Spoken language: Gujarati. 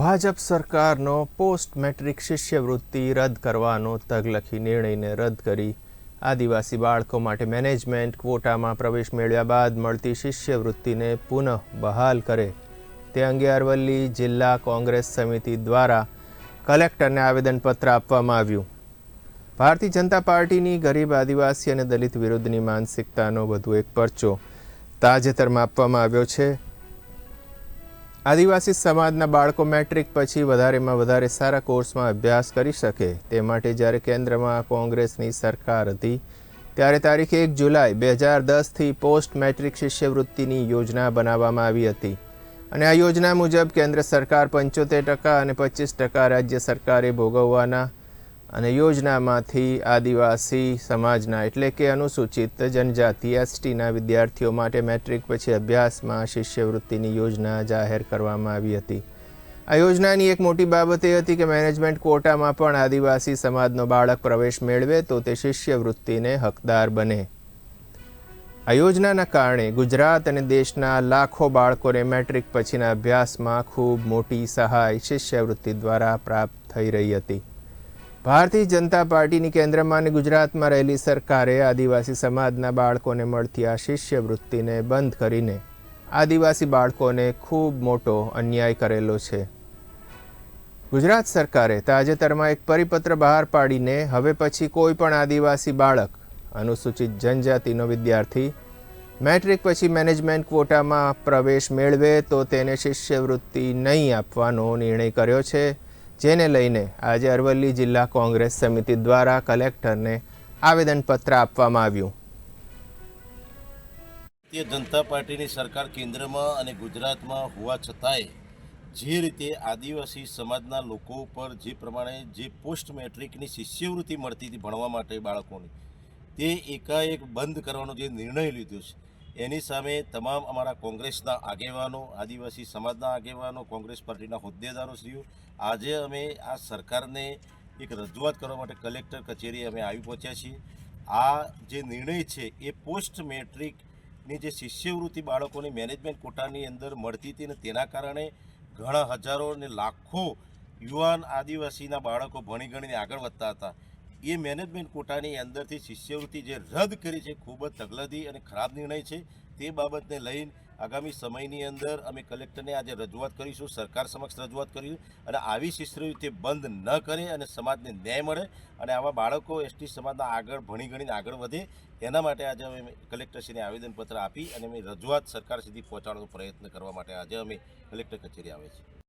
ભાજપ સરકારનો પોસ્ટ મેટ્રિક શિષ્યવૃત્તિ રદ કરવાનો તગલખી નિર્ણયને રદ કરી. આદિવાસી બાળકો માટે મેનેજમેન્ટ ક્વોટામાં પ્રવેશ મેળવ્યા બાદ મળતી શિષ્યવૃત્તિને પુનઃ બહાલ કરે. તે અંગે અરવલ્લી જિલ્લા કોંગ્રેસ સમિતિ દ્વારા કલેક્ટરને આવેદનપત્ર આપવામાં આવ્યું. ભારતીય જનતા પાર્ટીની ગરીબ આદિવાસી અને દલિત વિરુદ્ધની માનસિકતાનો વધુ એક પરચો તાજેતરમાં આપવામાં આવ્યો છે. આદિવાસી સમાજના બાળકો મેટ્રિક પછી વધારેમાં વધારે સારા કોર્સમાં અભ્યાસ કરી શકે તે માટે જ્યારે કેન્દ્રમાં કોંગ્રેસની સરકાર હતી, ત્યારે તારીખ એક જુલાઈ બે હજાર દસથી પોસ્ટ મેટ્રિક શિષ્યવૃત્તિની યોજના બનાવવામાં આવી હતી. અને આ યોજના મુજબ કેન્દ્ર સરકાર પંચોતેર ટકા અને પચીસ ટકા રાજ્ય સરકારે ભોગવવાના અને યોજનામાંથી આદિવાસી સમાજના એટલે કે અનુસૂચિત જનજાતિ એસટીના વિદ્યાર્થીઓ માટે મેટ્રિક પછી અભ્યાસમાં શિષ્યવૃત્તિની યોજના જાહેર કરવામાં આવી હતી. આ યોજનાની એક મોટી બાબત એ હતી કે મેનેજમેન્ટ કોટામાં પણ આદિવાસી સમાજનો બાળક પ્રવેશ મેળવે તો તે શિષ્યવૃત્તિને હકદાર બને. આ યોજનાના કારણે ગુજરાત અને દેશના લાખો બાળકોને મેટ્રિક પછીના અભ્યાસમાં ખૂબ મોટી સહાય શિષ્યવૃત્તિ દ્વારા પ્રાપ્ત થઈ રહી હતી. ભારતીય જનતા પાર્ટીની કેન્દ્રમાં અને ગુજરાતમાં રહેલી સરકારે આદિવાસી સમાજના બાળકોને મળતી આ શિષ્યવૃત્તિને બંધ કરીને આદિવાસી બાળકોને ખૂબ મોટો અન્યાય કરેલો છે. ગુજરાત સરકારે તાજેતરમાં એક પરિપત્ર બહાર પાડીને હવે પછી કોઈ પણ આદિવાસી બાળક, અનુસૂચિત જનજાતિનો વિદ્યાર્થી, મેટ્રિક પછી મેનેજમેન્ટ ક્વોટામાં પ્રવેશ મેળવે તો તેને શિષ્યવૃત્તિ નહીં આપવાનો નિર્ણય કર્યો છે. જેને લઈને આજે અરવલ્લી જિલ્લા કોંગ્રેસ સમિતિ દ્વારા કલેક્ટરને આવેદનપત્ર આપવામાં આવ્યું. ભારતીય જનતા પાર્ટીની સરકાર કેન્દ્રમાં અને ગુજરાતમાં હોવા છતાંય જે રીતે આદિવાસી સમાજના લોકો ઉપર જે પ્રમાણે જે પોસ્ટ મેટ્રિકની શિષ્યવૃત્તિ મળતી હતી ભણવા માટે બાળકોની, તે એકાએક બંધ કરવાનો જે નિર્ણય લીધો છે એની સામે તમામ અમારા કોંગ્રેસના આગેવાનો, આદિવાસી સમાજના આગેવાનો, કોંગ્રેસ પાર્ટીના હોદ્દેદારોશ્રીઓ, આજે અમે આ સરકારને એક રજૂઆત કરવા માટે કલેક્ટર કચેરી અમે આવી પહોંચ્યા છીએ. આ જે નિર્ણય છે એ પોસ્ટ મેટ્રિકની જે શિષ્યવૃત્તિ બાળકોની મેનેજમેન્ટ કોટાની અંદર મળતી હતી ને તેના કારણે ઘણા હજારો અને લાખો યુવાન આદિવાસીના બાળકો ભણી ગણીને આગળ વધતા હતા. એ મેનેજમેન્ટ કોટાની અંદરથી શિષ્યવૃત્તિ જે રદ કરી છે, ખૂબ જ તગલદી અને ખરાબ નિર્ણય છે, તે બાબતને લઈને આગામી સમયની અંદર અમે કલેક્ટરને આજે રજૂઆત કરીશું, સરકાર સમક્ષ રજૂઆત કરીશું અને આવી શિષ્યવૃત્તિ બંધ ન કરે અને સમાજને ન્યાય મળે અને આવા બાળકો એસટી સમાજના આગળ ભણી ગણીને આગળ વધે, એના માટે આજે અમે કલેક્ટરશ્રીને આવેદનપત્ર આપી અને અમે રજૂઆત સરકાર સુધી પહોંચાડવાનો પ્રયત્ન કરવા માટે આજે અમે કલેક્ટર કચેરી આવે છે